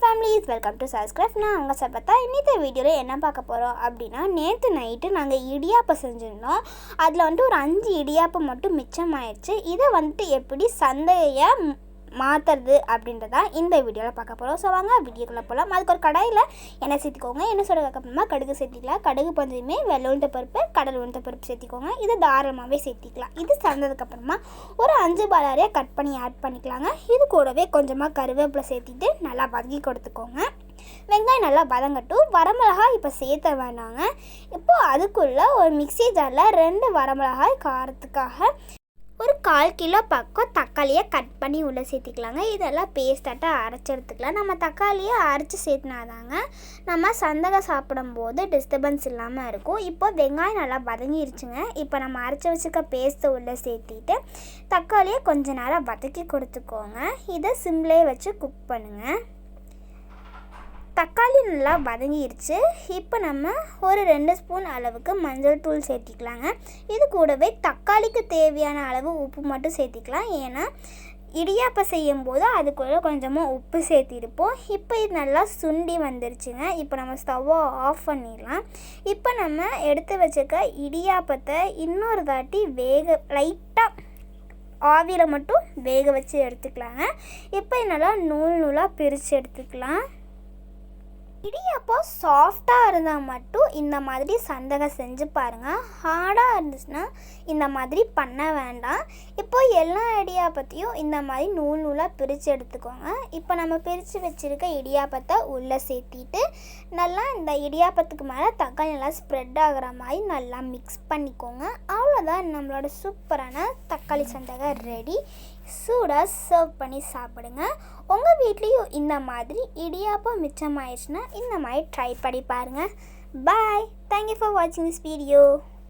Families welcome to subscribe நான் அங்கே பார்த்தா இன்னித்த வீடியோவில் என்ன பார்க்க போகிறோம் அப்படின்னா நேற்று நைட்டு நாங்கள் இடியாப்பம் செஞ்சுருந்தோம். அதில் வந்துட்டு ஒரு அஞ்சு இடியாப்பம் மட்டும் மிச்சமாயிடுச்சு இதை வந்துட்டு எப்படி சந்தையை மாற்றுறது அப்படின்றதா இந்த வீடியோவில் பார்க்க போகிறோம் ஸோ வாங்க வீடியோக்குள்ளே போகலாம் அதுக்கு ஒரு கடாயில் எண்ணெய் சேர்த்திக்கோங்க. எண்ணெய் சொல்கிறதுக்கப்புறமா அப்புறமா கடுகு சேர்த்திக்கலாம். கடுகு பந்ததுமே வெள்ளை உளுந்த பருப்பு கடல் உளுந்த பருப்பு சேர்த்திக்கோங்க. இது தாராளமாகவே சேர்த்திக்கலாம். இது சேர்ந்ததுக்கப்புறமா ஒரு அஞ்சு பாலாரியாக கட் பண்ணி ஆட் பண்ணிக்கலாங்க. இது கூடவே கொஞ்சமாக கருவேப்பிலை சேர்த்திட்டு நல்லா வதக்கி கொடுத்துக்கோங்க. வெங்காயம் நல்லா வதங்கட்டும். வரமிளகாய் இப்போ சேர்த்த வேண்டாங்க இப்போ அதுக்குள்ளே ஒரு மிக்ஸி ஜாரில் ரெண்டு வரமிளகாய் காரத்துக்காக கால் கிலோ பக்கம் தக்காளியை கட் பண்ணி உள்ளே சேர்த்திக்கலாங்க. இதெல்லாம் பேஸ்டாட்டாக அரைச்சி எடுத்துக்கலாம். நம்ம தக்காளியை அரைச்சி சேர்த்தினாதாங்க நம்ம சந்தகம் சாப்பிடும்போது டிஸ்டர்பன்ஸ் இல்லாமல் இருக்கும். இப்போ வெங்காயம் நல்லா வதங்கிருச்சுங்க. இப்போ நம்ம அரைச்சி வச்சுக்க பேஸ்ட்டை உள்ளே சேர்த்திட்டு தக்காளியை கொஞ்ச நேரம் வதக்கி கொடுத்துக்கோங்க. இதை சிம்லேயே வச்சு குக் பண்ணுங்கள் தக்காளி நல்லா வதங்கிருச்சு. இப்போ நம்ம ஒரு ரெண்டு ஸ்பூன் அளவுக்கு மஞ்சள் தூள் சேர்த்திக்கலாங்க. இது கூடவே தக்காளிக்கு தேவையான அளவு உப்பு மட்டும் சேர்த்திக்கலாம். ஏன்னா இடியாப்பம் செய்யும் போது அதுக்குள்ளே கொஞ்சமாக உப்பு சேர்த்திருப்போம். இப்போ இது நல்லா சுண்டி வந்துருச்சுங்க. இப்போ நம்ம ஸ்டவ்வை ஆஃப் பண்ணிடலாம். இப்போ நம்ம எடுத்து வச்சுக்க இடியாப்பத்தை இன்னொரு தாட்டி வேக லைட்டாக ஆவியில் மட்டும் வேக வச்சு எடுத்துக்கலாங்க. இப்போ நல்லா நூல் நூலாக பிரித்து எடுத்துக்கலாம். இடியாப்பம் சாஃப்டாக இருந்தால் மட்டும் இந்த மாதிரி சந்தகம் செஞ்சு பாருங்கள் ஹார்டாக இருந்துச்சுன்னா இந்த மாதிரி பண்ண வேண்டாம். இப்போ எல்லா இடியாப்பத்தையும் இந்த மாதிரி நூல் நூலாக பிரித்து எடுத்துக்கோங்க. இப்போ நம்ம பிரித்து வச்சுருக்க இடியாப்பத்தை உள்ளே சேர்த்திட்டு நல்லா இந்த இடியாப்பத்துக்கு மேலே தக்காளி நல்லா ஸ்ப்ரெட் ஆகிற மாதிரி நல்லா மிக்ஸ் பண்ணிக்கோங்க. அவ்வளோதான் நம்மளோட சூப்பரான தக்காளி சந்தகம் ரெடி சூடாக சர்வ் பண்ணி சாப்பிடுங்க. உங்கள் வீட்லேயும் இந்த மாதிரி இடியாப்பம் மிச்சமாயிடுச்சுன்னா இந்த மாதிரி ட்ரை பண்ணி பாருங்கள் பாய் தேங்க்யூ ஃபார் வாட்சிங் திஸ் வீடியோ